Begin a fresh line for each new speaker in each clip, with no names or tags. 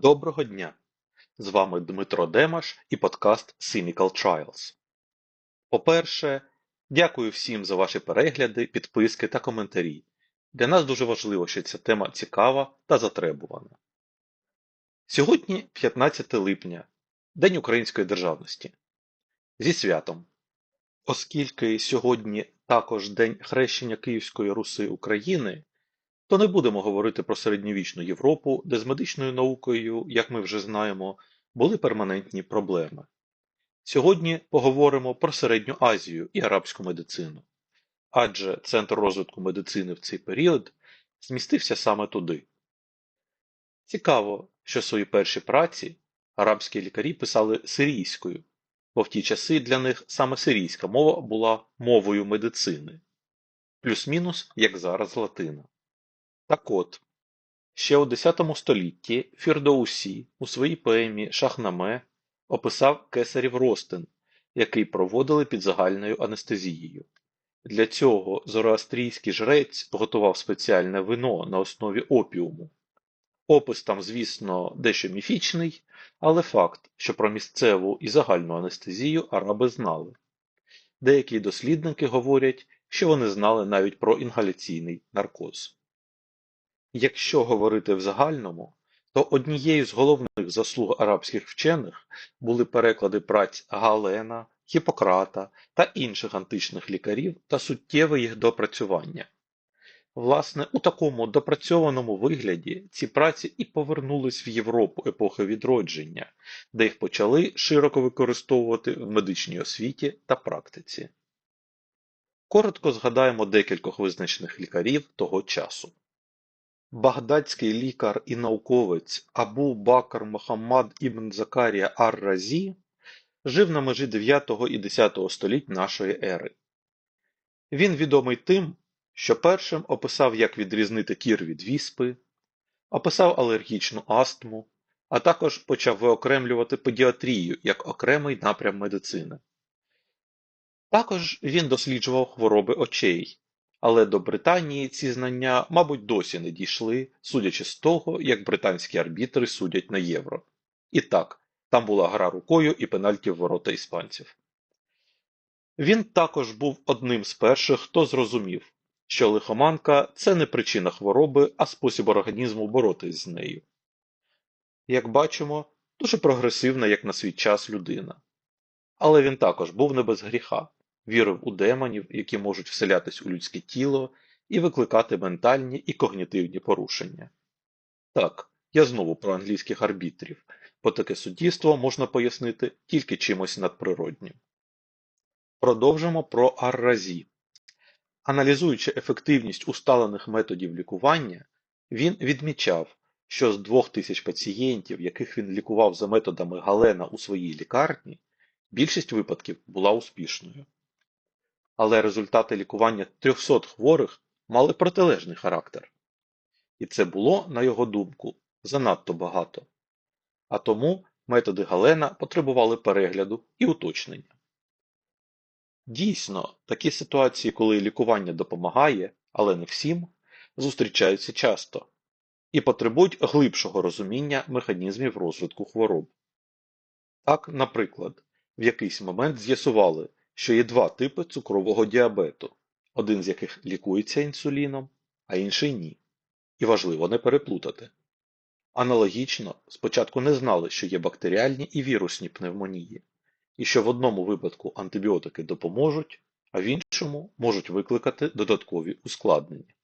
Доброго дня! З вами Дмитро Демаш і подкаст Cynical Trials. По-перше, дякую всім за ваші перегляди, підписки та коментарі. Для нас дуже важливо, що ця тема цікава та затребувана. Сьогодні 15 липня, День Української державності. Зі святом. Оскільки сьогодні також День хрещення Київської Руси України, то не будемо говорити про середньовічну Європу, де з медичною наукою, як ми вже знаємо, були перманентні проблеми. Сьогодні поговоримо про Середню Азію і арабську медицину, адже центр розвитку медицини в цей період змістився саме туди. Цікаво, що свої перші праці арабські лікарі писали сирійською, бо в ті часи для них саме сирійська мова була мовою медицини, плюс-мінус, як зараз латина. Так от, ще у X столітті Фірдоусі у своїй поемі Шахнаме описав кесарів розтин, який проводили під загальною анестезією. Для цього зороастрійський жрець готував спеціальне вино на основі опіуму. Опис там, звісно, дещо міфічний, але факт, що про місцеву і загальну анестезію араби знали. Деякі дослідники говорять, що вони знали навіть про інгаляційний наркоз. Якщо говорити в загальному, то однією з головних заслуг арабських вчених були переклади праць Галена, Гіппократа та інших античних лікарів та суттєве їх допрацювання. Власне, у такому допрацьованому вигляді ці праці і повернулись в Європу епохи відродження, де їх почали широко використовувати в медичній освіті та практиці. Коротко згадаємо декількох визначених лікарів того часу. Багдадський лікар і науковець Абу Бакр Мохаммад ібн Закарія ар-Разі жив на межі 9 і 10 століть нашої ери. Він відомий тим, що першим описав, як відрізнити кір від віспи, описав алергічну астму, а також почав виокремлювати педіатрію як окремий напрям медицини. Також він досліджував хвороби очей, але до Британії ці знання, мабуть, досі не дійшли, судячи з того, як британські арбітри судять на євро. І так, там була гра рукою і пенальті в ворота іспанців. Він також був одним з перших, хто зрозумів, що лихоманка це не причина хвороби, а спосіб організму боротись з нею. Як бачимо, дуже прогресивна, як на свій час людина. Але він також був не без гріха, вірив у демонів, які можуть вселятись у людське тіло і викликати ментальні і когнітивні порушення. Так, я знову про англійських арбітрів, бо таке суддівство можна пояснити тільки чимось надприроднім. Продовжимо про арразі. Аналізуючи ефективність усталених методів лікування, він відмічав, що з 2000 пацієнтів, яких він лікував за методами Галена у своїй лікарні, більшість випадків була успішною. Але результати лікування 300 хворих мали протилежний характер. І це було, на його думку, занадто багато. А тому методи Галена потребували перегляду і уточнення. Дійсно, такі ситуації, коли лікування допомагає, але не всім, зустрічаються часто і потребують глибшого розуміння механізмів розвитку хвороб. Так, наприклад, в якийсь момент з'ясували, що є два типи цукрового діабету, один з яких лікується інсуліном, а інший ні. І важливо не переплутати. Аналогічно, спочатку не знали, що є бактеріальні і вірусні пневмонії, і що в одному випадку антибіотики допоможуть, а в іншому можуть викликати додаткові ускладнення.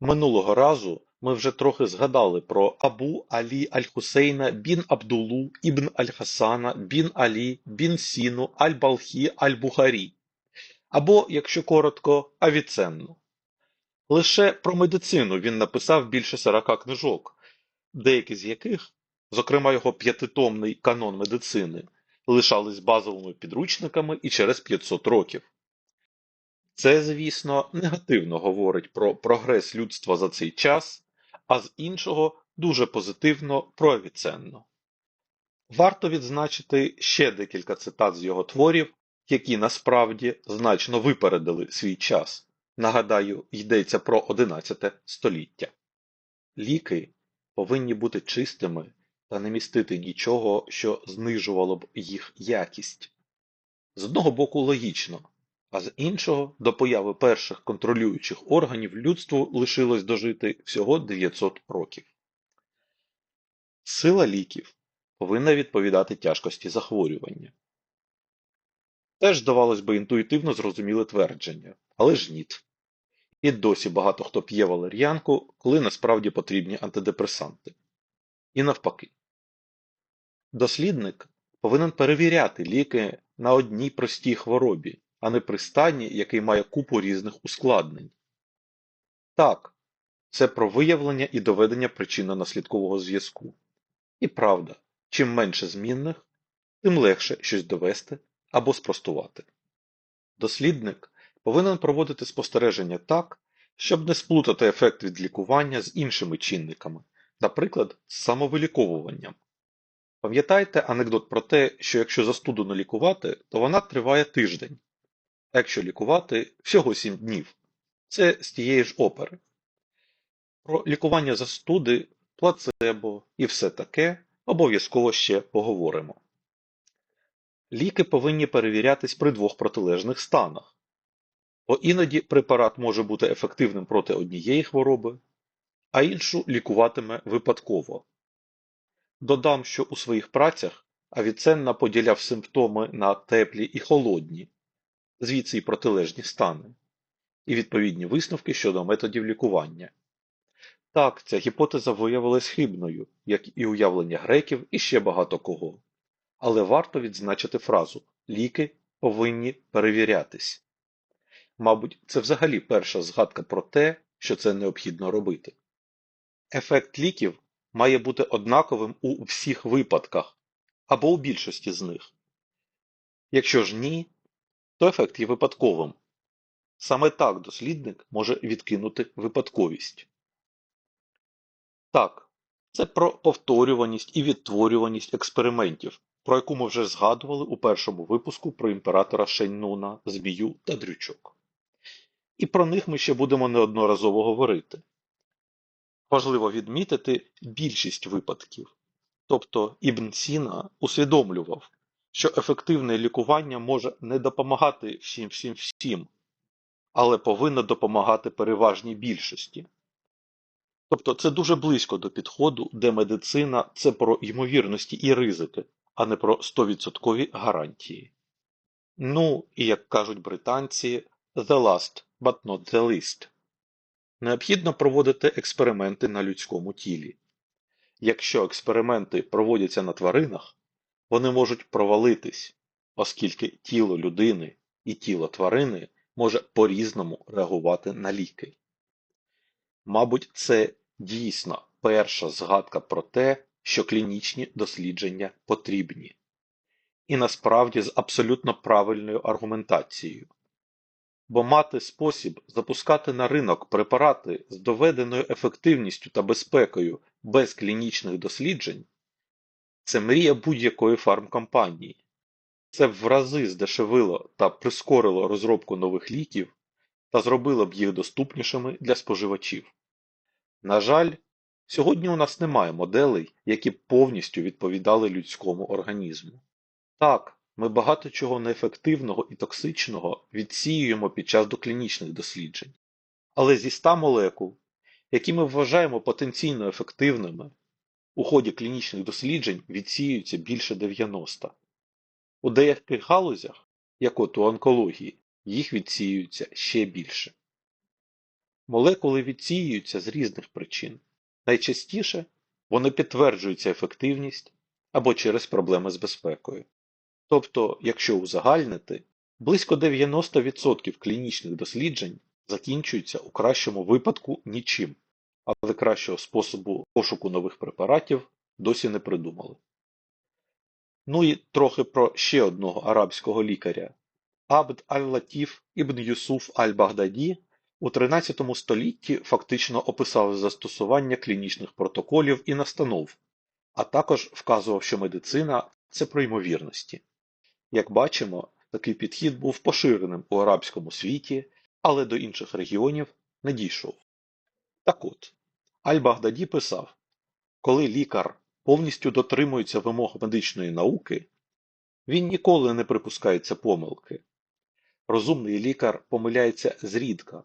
Минулого разу ми вже трохи згадали про Абу Алі Аль-Хусейна бін Абдулу ібн Аль-Хасана бін Алі бін Сіну Аль-Балхі Аль-Бухарі, або, якщо коротко, Авіценну. Лише про медицину він написав більше 40 книжок, деякі з яких, зокрема його п'ятитомний канон медицини, лишались базовими підручниками і через 500 років. Це, звісно, негативно говорить про прогрес людства за цей час, а з іншого дуже позитивно про Авіценну. Варто відзначити ще декілька цитат з його творів, які насправді значно випередили свій час. Нагадаю, йдеться про XI століття. Ліки, повинні бути чистими та не містити нічого, що знижувало б їх якість. З одного боку логічно, а з іншого до появи перших контролюючих органів людству лишилось дожити всього 900 років. Сила ліків повинна відповідати тяжкості захворювання. Теж, здавалось би, інтуїтивно зрозуміле твердження, але ж ніт. І досі багато хто п'є валер'янку, коли насправді потрібні антидепресанти. І навпаки. Дослідник повинен перевіряти ліки на одній простій хворобі, а не при стані, який має купу різних ускладнень. Так, це про виявлення і доведення причинно-наслідкового зв'язку. І правда, чим менше змінних, тим легше щось довести або спростувати. Дослідник повинен проводити спостереження так, щоб не сплутати ефект від лікування з іншими чинниками, наприклад, з самовиліковуванням. Пам'ятайте анекдот про те, що якщо застуду не лікувати, то вона триває тиждень, якщо лікувати всього 7 днів. Це з тієї ж опери. Про лікування застуди, плацебо і все таке обов'язково ще поговоримо. Ліки повинні перевірятись при двох протилежних станах, бо іноді препарат може бути ефективним проти однієї хвороби, а іншу лікуватиме випадково. Додам, що у своїх працях Авіценна поділяв симптоми на теплі і холодні, звідси й протилежні стани, і відповідні висновки щодо методів лікування. Так, ця гіпотеза виявилась хибною, як і уявлення греків і ще багато кого. Але варто відзначити фразу ліки повинні перевірятись. Мабуть, це взагалі перша згадка про те, що це необхідно робити. Ефект ліків має бути однаковим у всіх випадках або у більшості з них. Якщо ж ні, то ефект є випадковим. Саме так дослідник може відкинути випадковість. Так, це про повторюваність і відтворюваність експериментів, про яку ми вже згадували у першому випуску про імператора Шеннуна, Змію та Дрючок. І про них ми ще будемо неодноразово говорити. Важливо відмітити більшість випадків. Тобто Ібн Сіна усвідомлював, що ефективне лікування може не допомагати всім всім всім, але повинно допомагати переважній більшості. Тобто це дуже близько до підходу, де медицина це про ймовірності і ризики, а не про 100% гарантії. Ну, і як кажуть британці, the last, but not the least. Необхідно проводити експерименти на людському тілі. Якщо експерименти проводяться на тваринах, вони можуть провалитись, оскільки тіло людини і тіло тварини може по-різному реагувати на ліки. Мабуть, це дійсно перша згадка про те, що клінічні дослідження потрібні. І насправді з абсолютно правильною аргументацією. Бо мати спосіб запускати на ринок препарати з доведеною ефективністю та безпекою без клінічних досліджень це мрія будь-якої фармкомпанії. Це в рази здешевило та прискорило розробку нових ліків та зробило б їх доступнішими для споживачів. На жаль, сьогодні у нас немає моделей, які б повністю відповідали людському організму. Так, ми багато чого неефективного і токсичного відсіюємо під час доклінічних досліджень. Але зі 100 молекул, які ми вважаємо потенційно ефективними, у ході клінічних досліджень відсіюється більше 90. У деяких галузях, як от у онкології, їх відсіюється ще більше. Молекули відсіюються з різних причин. Найчастіше вони підтверджуються ефективність або через проблеми з безпекою. Тобто, якщо узагальнити, близько 90% клінічних досліджень закінчуються у кращому випадку нічим, але кращого способу пошуку нових препаратів досі не придумали. Ну і трохи про ще одного арабського лікаря. Абд аль-Латіф ібн Юсуф аль-Багдаді у 13 столітті фактично описав застосування клінічних протоколів і настанов, а також вказував, що медицина це про ймовірності. Як бачимо, такий підхід був поширеним у арабському світі, але до інших регіонів не дійшов. Так от, Аль-Багдаді писав Коли лікар повністю дотримується вимог медичної науки, він ніколи не припускається помилки. Розумний лікар помиляється зрідка,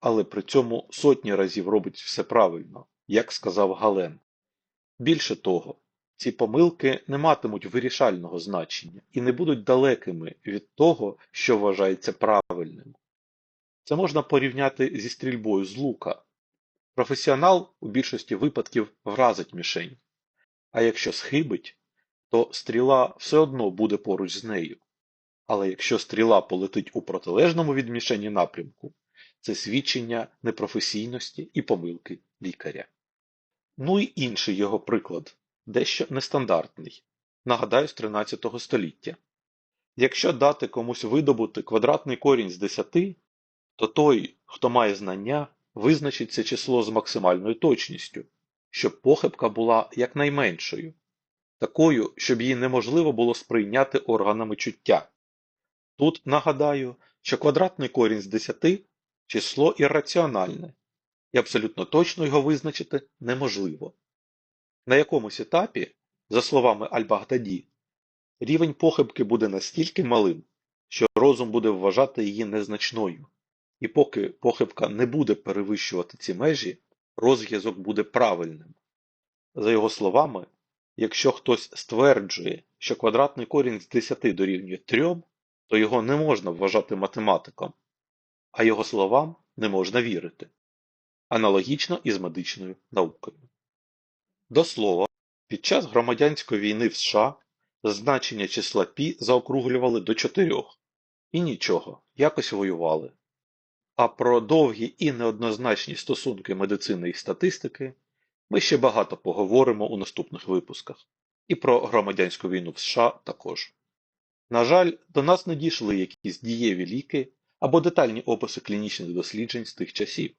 але при цьому сотні разів робить все правильно, як сказав Гален. Більше того, ці помилки не матимуть вирішального значення і не будуть далекими від того, що вважається правильним. Це можна порівняти зі стрільбою з лука. Професіонал у більшості випадків вразить мішень, а якщо схибить, то стріла все одно буде поруч з нею. Але якщо стріла полетить у протилежному від мішені напрямку, це свідчення непрофесійності і помилки лікаря. Ну і інший його приклад, дещо нестандартний, нагадаю, з 13 століття. Якщо дати комусь видобути квадратний корінь з 10, то той, хто має знання, визначить це число з максимальною точністю, щоб похибка була якнайменшою, такою, щоб її неможливо було сприйняти органами чуття. Тут нагадаю, що квадратний корінь з 10 число ірраціональне, і абсолютно точно його визначити неможливо. На якомусь етапі, за словами Аль-Багдаді, рівень похибки буде настільки малим, що розум буде вважати її незначною, і поки похибка не буде перевищувати ці межі, розв'язок буде правильним. За його словами, якщо хтось стверджує, що квадратний корінь з 10 дорівнює 3, то його не можна вважати математиком, а його словам не можна вірити. Аналогічно і з медичною наукою. До слова, під час громадянської війни в США значення числа пі заокруглювали до 4. І нічого, якось воювали. А про довгі і неоднозначні стосунки медицини і статистики ми ще багато поговоримо у наступних випусках. І про громадянську війну в США також. На жаль, до нас не дійшли якісь дієві ліки або детальні описи клінічних досліджень з тих часів,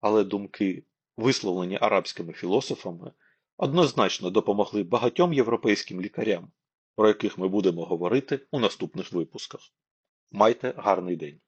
але думки, висловлені арабськими філософами, однозначно допомогли багатьом європейським лікарям, про яких ми будемо говорити у наступних випусках. Майте гарний день!